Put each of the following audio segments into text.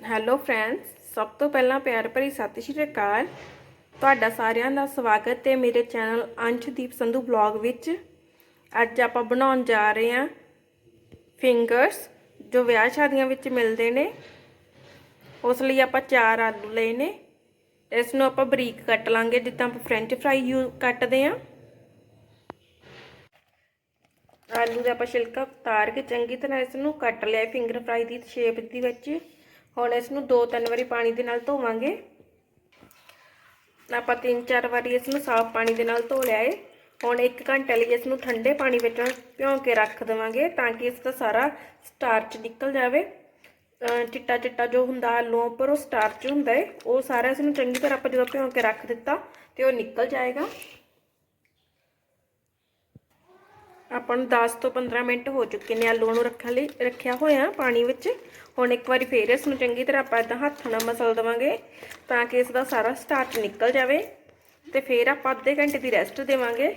Hello friends ਸਭ ਤੋਂ ਪਹਿਲਾਂ ਪਿਆਰ ਭਰੀ ਸਤਿ ਸ਼੍ਰੀ ਅਕਾਲ। ਤੁਹਾਡਾ ਸਾਰਿਆਂ ਦਾ ਸਵਾਗਤ ਹੈ ਮੇਰੇ ਚੈਨਲ ਅੰਸ਼ਦੀਪ ਸੰਧੂ ਬਲੌਗ ਵਿੱਚ। ਅੱਜ ਆਪਾਂ ਬਣਾਉਣ ਜਾ ਰਹੇ ਹਾਂ ਫਿੰਗਰਸ ਜੋ ਵਿਆਹ ਸ਼ਾਦੀਆਂ ਵਿੱਚ ਮਿਲਦੇ ਨੇ। ਉਸ ਲਈ ਆਪਾਂ ਚਾਰ ਆਲੂ ਲਏ ਨੇ। ਇਸ ਨੂੰ ਆਪਾਂ ਬਰੀਕ ਕੱਟ ਲਾਂਗੇ, ਜਿੱਦਾਂ ਆਪਾਂ ਫ੍ਰੈਂਚ ਫਰਾਈ ਯੂ ਕੱਟਦੇ ਹਾਂ। ਆਲੂ ਦਾ ਆਪਾਂ ਛਿਲਕਾ ਉਤਾਰ ਕੇ ਚੰਗੀ ਤਰ੍ਹਾਂ ਇਸ ਨੂੰ ਕੱਟ ਲਿਆ ਫਿੰਗਰ ਫਰਾਈ ਦੀ ਸ਼ੇਪ ਦੀ ਵਿੱਚ। ਹੁਣ ਇਸ ਨੂੰ ਦੋ ਤਿੰਨ ਵਾਰੀ ਪਾਣੀ ਦੇ ਨਾਲ ਧੋਵਾਂਗੇ। ਆਪਾਂ ਤਿੰਨ ਚਾਰ ਵਾਰੀ ਇਸ ਨੂੰ ਸਾਫ਼ ਪਾਣੀ ਦੇ ਨਾਲ ਧੋ ਲਿਆ ਏ। ਹੁਣ 1 ਘੰਟੇ ਲਈ ਇਸ ਨੂੰ ਠੰਡੇ ਪਾਣੀ ਵਿੱਚ ਭਿਉਂ ਕੇ ਰੱਖ ਦੇਵਾਂਗੇ ਤਾਂ ਕਿ ਇਸ ਦਾ ਸਾਰਾ ਸਟਾਰਚ ਨਿਕਲ ਜਾਵੇ। ਚਿੱਟਾ ਚਿੱਟਾ ਜੋ ਹੁੰਦਾ ਆਲੂਆਂ ਉੱਪਰ ਉਹ ਸਟਾਰਚ ਹੁੰਦਾ ਏ। ਉਹ ਸਾਰਾ ਇਸ ਨੂੰ ਚੰਗੀ ਤਰ੍ਹਾਂ ਆਪਾਂ ਜਦੋਂ ਭਿਉਂ ਕੇ ਰੱਖ ਦਿੱਤਾ ਤੇ ਉਹ ਨਿਕਲ ਜਾਏਗਾ। ਆਪਾਂ ਨੂੰ 10 ਤੋਂ 15 ਮਿੰਟ ਹੋ ਚੁੱਕੇ ਨੇ ਆਲੂ ਨੂੰ ਰੱਖਣ ਲਈ, ਰੱਖਿਆ ਹੋਇਆ ਪਾਣੀ ਵਿੱਚ। ਹੁਣ ਇੱਕ ਵਾਰੀ ਫੇਰ ਇਸ ਨੂੰ ਚੰਗੀ ਤਰ੍ਹਾਂ ਆਪਾਂ ਇਦਾਂ ਹੱਥ ਨਾਲ ਮਸਲ ਦਵਾਂਗੇ ਤਾਂ ਕਿ ਇਸ ਦਾ ਸਾਰਾ ਸਟਾਰਚ ਨਿਕਲ ਜਾਵੇ ਤੇ ਫੇਰ ਆਪਾਂ ਅੱਧੇ ਘੰਟੇ ਦੀ ਰੈਸਟ ਦੇਵਾਂਗੇ।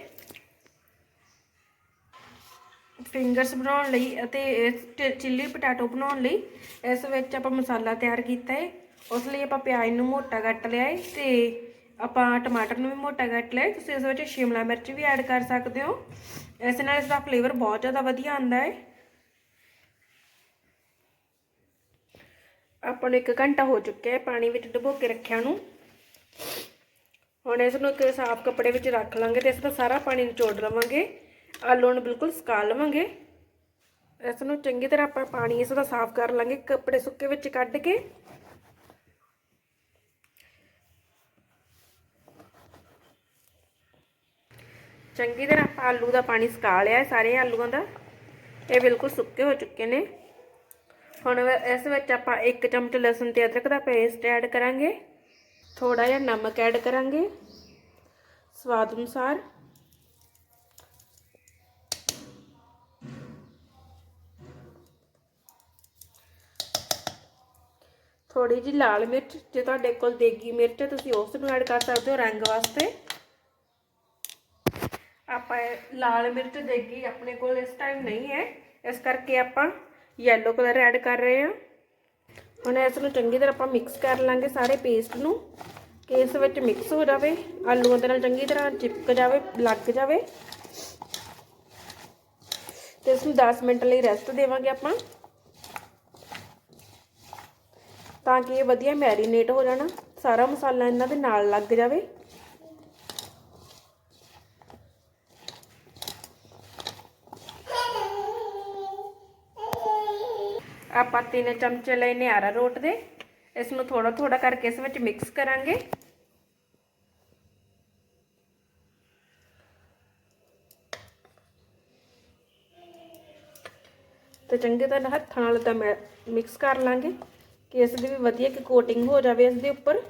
ਫਿੰਗਰਸ ਬਣਾਉਣ ਲਈ ਅਤੇ ਚਿੱਲੀ ਪਟਾਟੋ ਬਣਾਉਣ ਲਈ ਇਸ ਵਿੱਚ ਆਪਾਂ ਮਸਾਲਾ ਤਿਆਰ ਕੀਤਾ ਹੈ ਉਸ ਲਈ ਆਪਾਂ ਪਿਆਜ਼ ਨੂੰ ਮੋਟਾ ਕੱਟ ਲਿਆ ਹੈ ਤੇ ਆਪਾਂ ਟਮਾਟਰ ਨੂੰ ਵੀ ਮੋਟਾ ਕੱਟ ਲਿਆ ਤੁਸੀਂ ਇਸ ਵਿੱਚ ਸ਼ਿਮਲਾ ਮਿਰਚ ਵੀ ਐਡ ਕਰ ਸਕਦੇ ਹੋ। ਇਸ ਨਾਲ ਇਸ ਦਾ ਫਲੇਵਰ ਬਹੁਤ ਜ਼ਿਆਦਾ ਵਧੀਆ ਆਉਂਦਾ ਹੈ। ਆਪਾਂ ਨੂੰ 1 ਘੰਟਾ ਹੋ ਚੁੱਕਿਆ ਹੈ ਪਾਣੀ ਵਿੱਚ ਡੁਬੋ ਕੇ ਰੱਖਿਆ ਨੂੰ। ਹੁਣ ਇਸ ਨੂੰ ਇੱਕ ਸਾਫ਼ ਕੱਪੜੇ ਵਿੱਚ ਰੱਖ ਲਾਂਗੇ ਤੇ ਇਸ ਦਾ ਸਾਰਾ ਪਾਣੀ ਨਿਚੋੜ ਲਵਾਂਗੇ। ਆਲੂ ਨੂੰ ਬਿਲਕੁਲ ਸੁਕਾ ਲਵਾਂਗੇ। ਇਸ ਨੂੰ ਚੰਗੀ ਤਰ੍ਹਾਂ ਆਪਾਂ ਪਾਣੀ ਇਸ ਦਾ ਸਾਫ਼ ਕਰ ਲਾਂਗੇ, ਕੱਪੜੇ ਸੁੱਕੇ ਵਿੱਚ ਕੱਢ ਕੇ। ਚੰਗੀ ਤਰ੍ਹਾਂ ਆਪਾਂ ਆਲੂ ਦਾ ਪਾਣੀ ਸੁਕਾ ਲਿਆ ਸਾਰੇ ਆਲੂਆਂ ਦਾ। ਇਹ ਬਿਲਕੁਲ ਸੁੱਕੇ ਹੋ ਚੁੱਕੇ ਨੇ। ਹੁਣ ਇਸ ਵਿੱਚ ਆਪਾਂ 1 ਚਮਚ ਲਸਣ ਤੇ ਅਦਰਕ ਦਾ ਪੇਸਟ ਐਡ ਕਰਾਂਗੇ। ਥੋੜਾ ਜਿਹਾ ਨਮਕ ਐਡ ਕਰਾਂਗੇ। ਸਵਾਦ ਅਨੁਸਾਰ। ਥੋੜੀ ਜੀ ਲਾਲ ਮਿਰਚ, ਜੇ ਤੁਹਾਡੇ ਕੋਲ ਦੇਗੀ ਮਿਰਚ ਹੈ ਤੁਸੀਂ ਉਸ ਨੂੰ ਐਡ ਕਰ ਸਕਦੇ ਹੋ ਰੰਗ ਵਾਸਤੇ। ਆਪਾਂ ਲਾਲ ਮਿਰਚ ਦੇਗੀ ਆਪਣੇ ਕੋਲ ਇਸ ਟਾਈਮ ਨਹੀਂ ਹੈ। ਇਸ ਕਰਕੇ ਆਪਾਂ ਯੈਲੋ ਕਲਰ ਐਡ ਕਰ ਰਹੇ ਹਾਂ। ਹੁਣ ਇਸ ਨੂੰ ਚੰਗੀ ਤਰ੍ਹਾਂ ਆਪਾਂ ਮਿਕਸ ਕਰ ਲਾਂਗੇ ਸਾਰੇ ਪੇਸਟ ਨੂੰ, ਕਿ ਇਸ ਵਿੱਚ ਮਿਕਸ ਹੋ ਜਾਵੇ, ਆਲੂਆਂ ਦੇ ਨਾਲ ਚੰਗੀ ਤਰ੍ਹਾਂ ਚਿਪਕ ਜਾਵੇ, ਲੱਗ ਜਾਵੇ। ਤੇ ਇਸ ਨੂੰ 10 ਮਿੰਟ ਲਈ ਰੈਸਟ ਦੇਵਾਂਗੇ ਆਪਾਂ। ਤਾਂ ਕਿ ਇਹ ਵਧੀਆ ਮੈਰੀਨੇਟ ਹੋ ਜਾਣਾ, ਸਾਰਾ ਮਸਾਲਾ ਇਹਨਾਂ ਦੇ ਨਾਲ ਲੱਗ ਜਾਵੇ। ਆਪਾਂ ਤਿੰਨ ਚਮਚੇ ਲਏ ਨੇ ਆਰਾ ਰੋਟ ਦੇ। ਇਸ ਨੂੰ ਥੋੜਾ ਥੋੜਾ ਕਰਕੇ ਇਸ ਵਿੱਚ ਮਿਕਸ ਕਰਾਂਗੇ। ਤੇ ਚੰਗੇ ਤਰ੍ਹਾਂ ਹੱਥਾਂ ਨਾਲ ਤਾਂ ਮਿਕਸ ਕਰ ਲਾਂਗੇ। ਕਿ ਇਸ ਦੀ ਵੀ ਵਧੀਆ ਕਿ ਕੋਟਿੰਗ ਹੋ ਜਾਵੇ ਇਸ ਦੇ ਉੱਪਰ।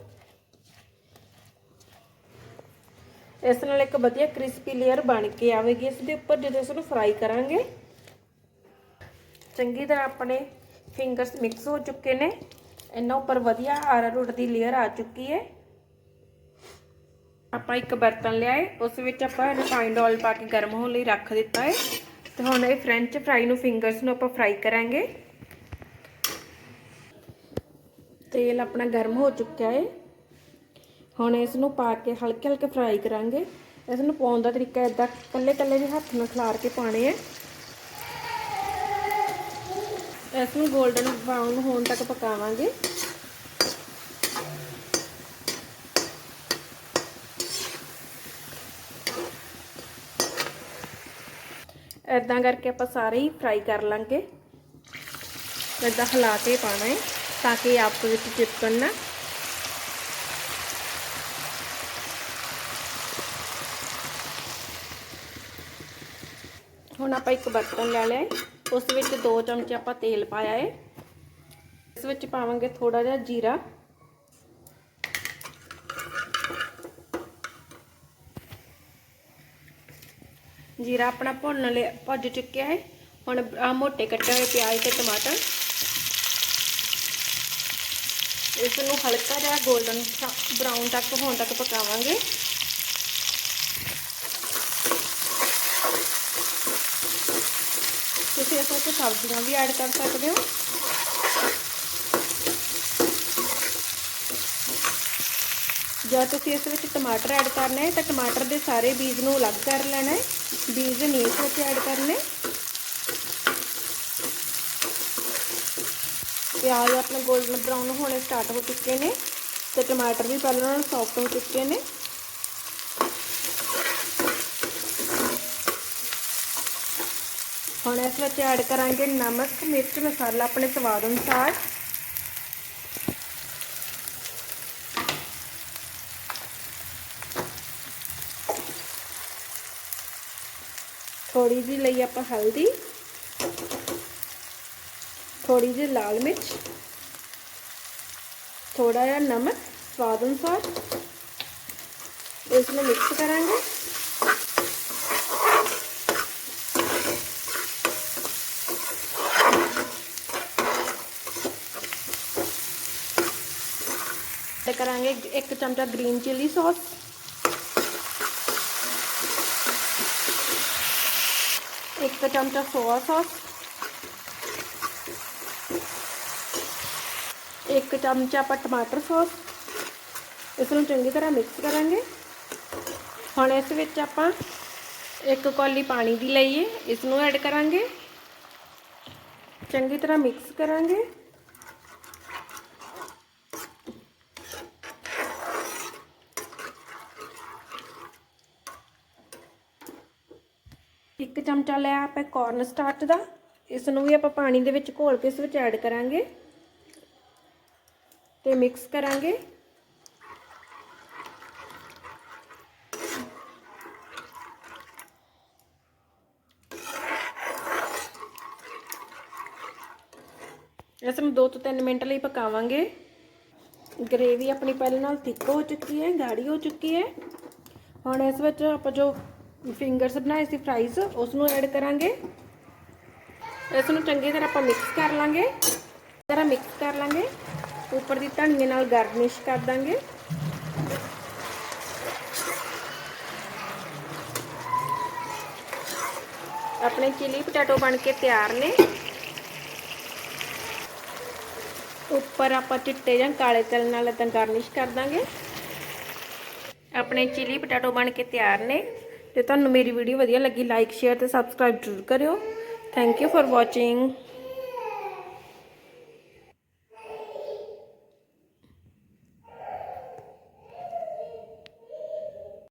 ਇਸ ਨਾਲ ਇੱਕ ਵਧੀਆ ਕ੍ਰਿਸਪੀ ਲੇਅਰ ਬਣ ਕੇ ਆਵੇਗੀ ਇਸ ਦੇ ਉੱਪਰ ਜਦੋਂ ਇਸ ਨੂੰ ਫਰਾਈ ਕਰਾਂਗੇ। ਚੰਗੀ ਤਰ੍ਹਾਂ ਆਪਣੇ ਫਿੰਗਰਸ ਮਿਕਸ ਹੋ ਚੁੱਕੇ ਨੇ। ਇਹਨਾਂ ਉੱਪਰ ਵਧੀਆ ਆਰਾਰੋਟ ਦੀ ਲੇਅਰ ਆ ਚੁੱਕੀ ਹੈ ਆਪਾਂ ਇੱਕ ਬਰਤਨ ਲਿਆਏ, ਉਸ ਵਿੱਚ ਆਪਾਂ ਰਿਫਾਈਨਡ ਆਇਲ ਪਾ ਕੇ ਗਰਮ ਹੋਣ ਲਈ ਰੱਖ ਦਿੱਤਾ ਹੈ ਤੇ ਹੁਣ ਇਹ ਫ੍ਰੈਂਚ ਫਰਾਈ ਨੂੰ ਫਿੰਗਰਸ ਨੂੰ ਆਪਾਂ ਫਰਾਈ ਕਰਾਂਗੇ। ਤੇਲ ਆਪਣਾ ਗਰਮ ਹੋ ਚੁੱਕਿਆ ਹੈ ਹੁਣ ਇਸ ਨੂੰ ਪਾ ਕੇ ਹਲਕੇ ਹਲਕੇ ਫਰਾਈ ਕਰਾਂਗੇ। ਇਸ ਨੂੰ ਪਾਉਣ ਦਾ ਤਰੀਕਾ ਇਦਾਂ ਕੱਲੇ ਕੱਲੇ ਜਿਹੇ ਹੱਥ ਨਾਲ ਖਿਲਾਰ ਕੇ ਪਾਣੇ ਹੈ ਇਸ ਨੂੰ 골ਡਨ ਬ੍ਰਾਊਨ ਹੋਣ ਤੱਕ ਪਕਾਵਾਂਗੇ। ਇਦਾਂ ਕਰਕੇ ਆਪਾਂ ਸਾਰੇ ਹੀ ਫਰਾਈ ਕਰ ਲਾਂਗੇ। ਇਦਾਂ ਹਿਲਾ ਕੇ ਪਾਣਾ ਹੈ ਤਾਂ ਕਿ ਆਪਸ ਵਿੱਚ ਚਿਪਕਣ ਨਾ। ਹੁਣ ਆਪਾਂ ਇੱਕ ਬਰਤਨ ਲੈ ਲਿਆ ਉਸ ਵਿੱਚ 2 ਚਮਚੇ ਆਪਾਂ ਤੇਲ ਪਾਇਆ ਹੈ ਇਸ ਵਿੱਚ ਪਾਵਾਂਗੇ ਥੋੜਾ ਜਿਹਾ ਜੀਰਾ। ਜੀਰਾ ਆਪਣਾ ਭੁੰਨ ਲਿਆ, ਭੁੱਜ ਚੁੱਕਿਆ ਹੈ ਹੁਣ ਆ ਮੋਟੇ ਕੱਟੇ ਹੋਏ ਪਿਆਜ਼ ਤੇ ਟਮਾਟਰ। ਇਸ ਨੂੰ ਹਲਕਾ ਜਿਹਾ 골ਡਨ ਬਰਾਊਨ ਤੱਕ ਹੋਣ ਤੱਕ ਪਕਾਵਾਂਗੇ। ਤੁਸੀਂ ਇਸ ਵਿੱਚ ਸਬਜ਼ੀਆਂ ਵੀ ਐਡ ਕਰ ਸਕਦੇ ਹੋ। ਜਾਂ ਤੁਸੀਂ ਇਸ ਵਿੱਚ ਟਮਾਟਰ ਐਡ ਕਰਨਾ ਹੈ ਤਾਂ ਟਮਾਟਰ ਦੇ ਸਾਰੇ ਬੀਜ ਨੂੰ ਅਲੱਗ ਕਰ ਲੈਣਾ ਹੈ। ਬੀਜ ਨਹੀਂ ਇਸ ਕੇ ਐਡ ਕਰਨੇ ਪਿਆਜ਼ ਆਪਣੇ ਗੋਲਡਨ ਬਰਾਊਨ ਹੋਣੇ ਸਟਾਰਟ ਹੋ ਚੁੱਕੇ ਨੇ ਤੇ ਟਮਾਟਰ ਵੀ ਪਹਿਲਾਂ ਨਾਲੋਂ ਸੌਫਟ ਹੋ ਚੁੱਕੇ ਨੇ। ਹੁਣ ਇਸ ਵਿੱਚ ਐਡ ਕਰਾਂਗੇ ਨਮਕ, ਮਿਰਚ, ਮਸਾਲਾ ਆਪਣੇ ਸਵਾਦ ਅਨੁਸਾਰ। ਥੋੜੀ ਜਿਹੀ ਲਈ ਆਪਾਂ ਹਲਦੀ ਥੋੜੀ ਜਿਹੀ ਲਾਲ ਮਿਰਚ ਥੋੜਾ ਜਿਹਾ ਨਮਕ ਸਵਾਦ ਅਨੁਸਾਰ। ਇਸ ਨੂੰ ਮਿਕਸ ਕਰਾਂਗੇ। ਕਰਾਂਗੇ ਇੱਕ ਚਮਚਾ ਗ੍ਰੀਨ ਚਿੱਲੀ ਸੌਸ ਇੱਕ ਚਮਚਾ ਸੋਇਆ ਸੌਸ ਇੱਕ ਚਮਚਾ ਆਪਾਂ ਟਮਾਟਰ ਸੌਸ ਇਸ ਨੂੰ ਚੰਗੀ ਤਰ੍ਹਾਂ ਮਿਕਸ ਕਰਾਂਗੇ। ਹੁਣ ਇਸ ਵਿੱਚ ਆਪਾਂ ਇੱਕ ਕੌਲੀ ਪਾਣੀ ਦੀ ਲਈਏ ਇਸ ਨੂੰ ਐਡ ਕਰਾਂਗੇ। ਚੰਗੀ ਤਰ੍ਹਾਂ ਮਿਕਸ ਕਰਾਂਗੇ। ਇੱਕ ਚਮਚਾ ਲਿਆ ਆਪਾਂ ਕੌਰਨ ਸਟਾਰਚ ਦਾ ਇਸ ਨੂੰ ਵੀ ਆਪਾਂ ਪਾਣੀ ਦੇ ਵਿੱਚ ਘੋਲ ਕੇ ਇਸ ਵਿੱਚ ਐਡ ਕਰਾਂਗੇ। ਤੇ ਮਿਕਸ ਕਰਾਂਗੇ। ਇਸ ਨੂੰ 2 ਤੋਂ 3 ਮਿੰਟ ਲਈ ਪਕਾਵਾਂਗੇ। ਗ੍ਰੇਵੀ ਆਪਣੀ ਪਹਿਲੇ ਨਾਲ ਥਿੱਕ ਹੋ ਚੁੱਕੀ ਹੈ ਗਾੜੀ ਹੋ ਚੁੱਕੀ ਹੈ। ਹੁਣ ਇਸ ਵਿੱਚ ਆਪਾਂ ਜੋ ਫਿੰਗਰਸ ਬਣਾਏ ਸੀ ਫਰਾਈਜ਼ ਉਸ ਨੂੰ ਐਡ ਕਰਾਂਗੇ। ਇਸ ਨੂੰ ਚੰਗੀ ਤਰ੍ਹਾਂ ਆਪਾਂ ਮਿਕਸ ਕਰ ਲਾਂਗੇ। ਤਰ੍ਹਾਂ ਮਿਕਸ ਕਰ ਲਾਂਗੇ। ਉੱਪਰ ਦੀ ਧਨੀਏ ਨਾਲ ਗਾਰਨਿਸ਼ ਕਰ ਦਾਂਗੇ। ਆਪਣੇ ਚਿਲੀ ਪਟਾਟੋ ਬਣ ਕੇ ਤਿਆਰ ਨੇ। ਉੱਪਰ ਆਪਾਂ ਚਿੱਟੇ ਜਾਂ ਕਾਲੇ ਤਿਲ ਨਾਲ ਤਾਂ ਗਾਰਨਿਸ਼ ਕਰ ਦਾਂਗੇ। ਆਪਣੇ ਚਿਲੀ ਪਟਾਟੋ ਬਣ ਕੇ ਤਿਆਰ ਨੇ। ਜੇ ਤੁਹਾਨੂੰ ਮੇਰੀ ਵੀਡੀਓ ਵਧੀਆ ਲੱਗੀ ਲਾਈਕ ਸ਼ੇਅਰ ਤੇ ਸਬਸਕ੍ਰਾਈਬ ਜ਼ਰੂਰ ਕਰਿਓ। Thank you for watching